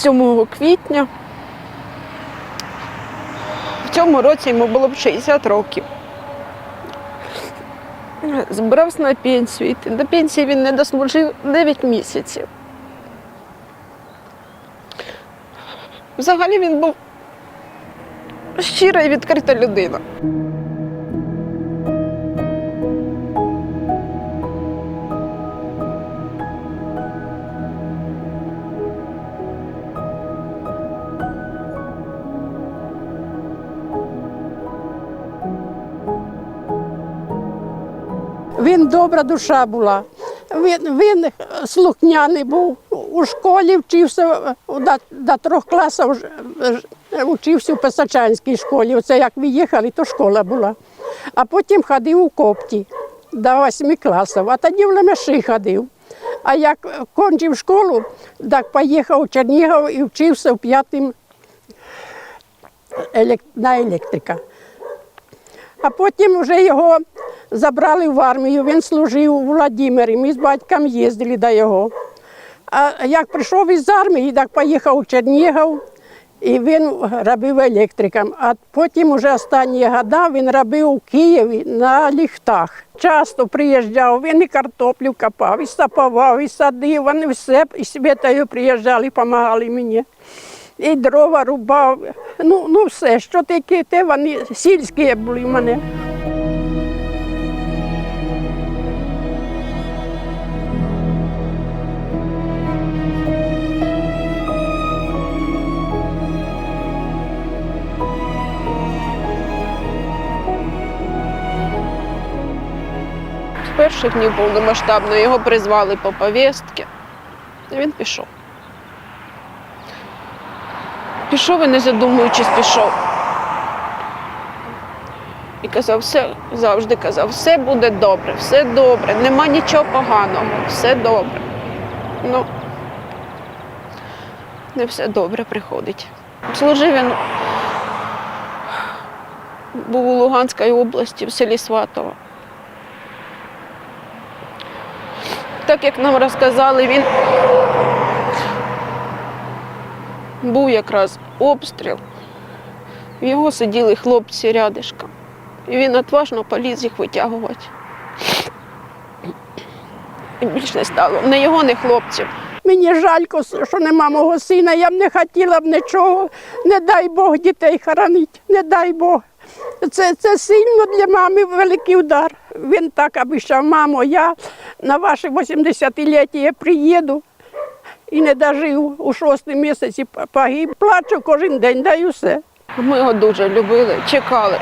7 квітня. В цьому році йому було б 60 років. Збирався на пенсію. йти. До пенсії він не дослужив 9 місяців. Взагалі він був щира і відкрита людина. Він добра душа була. Він, він слухняний був. У школі вчився до, до трьох класів вчився в Писачанській школі. Оце як виїхали, то школа була. А потім ходив у копті до восьми класів, а тоді в Лемеші ходив. А як кончив школу, так поїхав у Чернігів і вчився в п'ятим на електрика. А потім вже його забрали в армію, він служив у Владимирі. Ми з батьком їздили до його. А як прийшов із армії, так поїхав у Чернігів, і він робив електриком. А потім, уже останні роки, він робив у Києві на ліфтах. Часто приїжджав, він і картоплю копав, і сапував, і садив, вони все, і світою приїжджали, допомагали мені. І дрова рубав, ну, ну все, що таке, те вони сільські були в мене. Перших днів повномасштабно його призвали по повістки. І він пішов. Пішов і не задумуючись, пішов. І казав, все, завжди казав, все буде добре, все добре, нема нічого поганого, все добре. Ну, не все добре приходить. Служив він був у Луганській області, в селі Сватово. Так як нам розказали, він був якраз обстріл. В його сиділи хлопці рядишком. І він отважно поліз їх витягувати. І більш не стало. Не його, не хлопців. Мені жалько, що нема мого сина. Я б не хотіла б нічого. Не дай Бог дітей хоронить, не дай Бог. Це, це сильно для мами великий удар. Він так обіцяв, мамо, я на ваше 80-ліття приїду і не дожив у шостому місяці погиб. Плачу кожен день, даю все. Ми його дуже любили, чекали,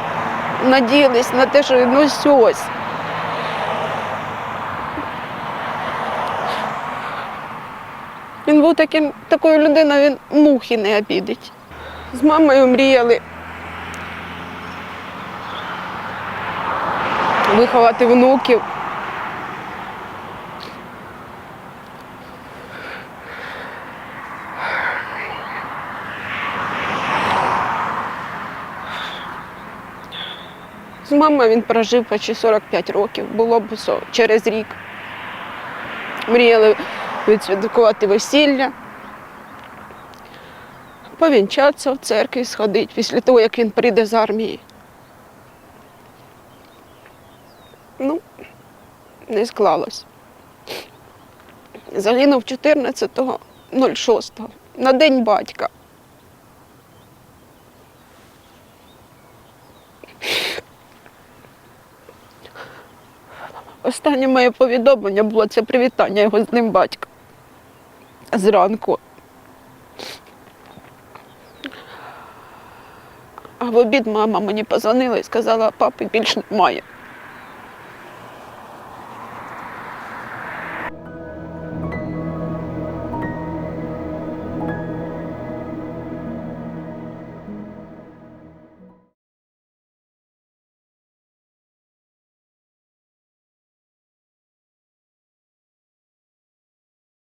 надіялись на те, що ну ось ось. Він був таким, такою людиною, він мухи не обідить. З мамою мріяли виховати внуків. З мамою він прожив почти 45 років, було б через рік. Мріяли відсвяткувати весілля, повінчатися в церкві, сходити після того, як він прийде з армії. Ну, не склалось. Загинув 14.06 на День батька. Останнє моє повідомлення було це привітання його з ним батька. Зранку. А в обід мама мені позвонила і сказала, папи більше немає.